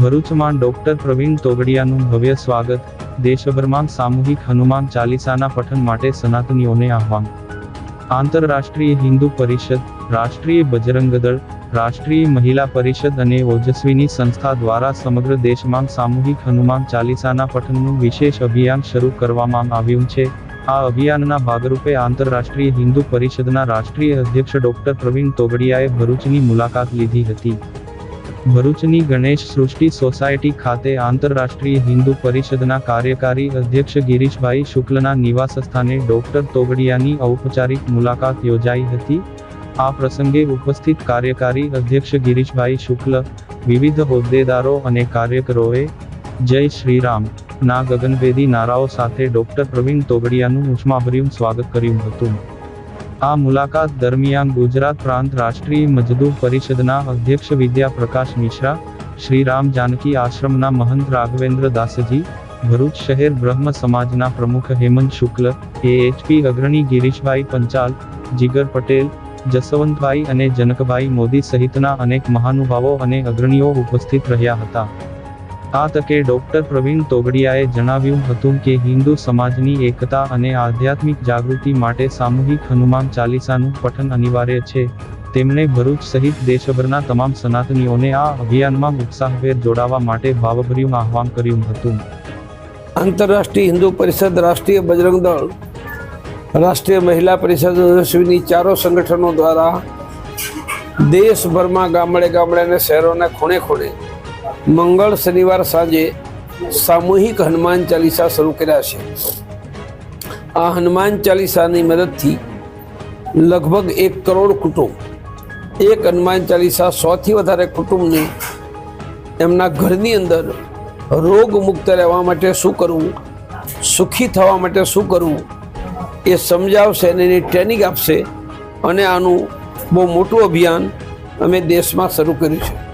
ભરૂચમાં ડોક્ટર પ્રવીણ તોગડિયાનું ભવ્ય સ્વાગત. દેશભરમાં સામૂહિક હનુમાન ચાલીસાના પઠન માટે સનાતનીઓને આહવાન. આંતરરાષ્ટ્રીય હિન્દુ પરિષદ, રાષ્ટ્રીય બજરંગ દળ, રાષ્ટ્રીય મહિલા પરિષદ અને ઓજસ્વીની સંસ્થા દ્વારા સમગ્ર દેશમાં સામૂહિક હનુમાન ચાલીસાના પઠનનું વિશેષ અભિયાન શરૂ કરવામાં આવ્યું છે. આ અભિયાનના ભાગરૂપે આંતરરાષ્ટ્રીય હિન્દુ પરિષદના રાષ્ટ્રીય અધ્યક્ષ ડોક્ટર પ્રવીણ તોગડિયાએ ભરૂચની મુલાકાત લીધી હતી. ભરૂચની ગણેશ સૃષ્ટિ સોસાયટી ખાતે આંતરરાષ્ટ્રીય હિન્દુ પરિષદના કાર્યકારી અધ્યક્ષ ગિરીશભાઈ શુક્લના નિવાસસ્થાને ડોક્ટર તોગડિયાની ઔપચારિક મુલાકાત યોજાઈ હતી. આ પ્રસંગે ઉપસ્થિત કાર્યકારી અધ્યક્ષ ગિરીશભાઈ શુક્લ, વિવિધ હોદ્દેદારો અને કાર્યકરોએ જય શ્રીરામ, ના ગગનભેદી નારાઓ સાથે ડોક્ટર પ્રવીણ તોગડિયાનું ઉષ્માભર્યું સ્વાગત કર્યું હતું. આ મુલાકાત દરમિયાન ગુજરાત પ્રાંત રાષ્ટ્રીય મજદૂર પરિષદના અધ્યક્ષ વિદ્યા પ્રકાશ મિશ્રા શ્રી રામ જાનકી આશ્રમના મહંત રાઘવેન્દ્ર દાસજી, ભરૂચ શહેર બ્રહ્મ સમાજના પ્રમુખ હેમંત શુક્લ, એએચપી અગ્રણી ગિરીશભાઈ પંચાલ, જીગર પટેલ, જસવંતભાઈ અને જનકભાઈ મોદી સહિતના અનેક મહાનુભાવો અને અગ્રણીઓ ઉપસ્થિત રહ્યા હતા. આ તકે ડોક્ટર પ્રવીણ તોગડિયાએ જણાવ્યું હતું કે હિન્દુ સમાજની એકતા અને આધ્યાત્મિક જાગૃતિ માટે સામૂહિક હનુમાન ચાલીસાનું પઠન અનિવાર્ય છે. તેમણે ભરૂચ સહિત દેશભરના તમામ સનાતનીઓને આ અભિયાનમાં ઉત્સાહભેર જોડાવા માટે ભાવભર્યું આહવાન કર્યું હતું. આંતરરાષ્ટ્રીય હિન્દુ પરિષદ રાષ્ટ્રીય બજરંગ દળ, રાષ્ટ્રીય મહિલા પરિષદ ઓજસ્વીની ચારો સંગઠનો દ્વારા દેશભરમાં ગામડે ગામડે અને શહેરોના ખૂણે ખૂણે મંગળ શનિવાર સાંજે સામૂહિક હનુમાન ચાલીસા શરૂ કર્યા છે. આ હનુમાન ચાલીસાની મદદથી લગભગ એક કરોડ કુટુંબ, એક હનુમાન ચાલીસા સોથી વધારે કુટુંબને એમના ઘરની અંદર રોગ મુક્ત રહેવા માટે શું કરવું, સુખી થવા માટે શું કરવું, એ સમજાવશે અને એની ટ્રેનિંગ આપશે અને આનું બહુ મોટું અભિયાન અમે દેશમાં શરૂ કર્યું છે.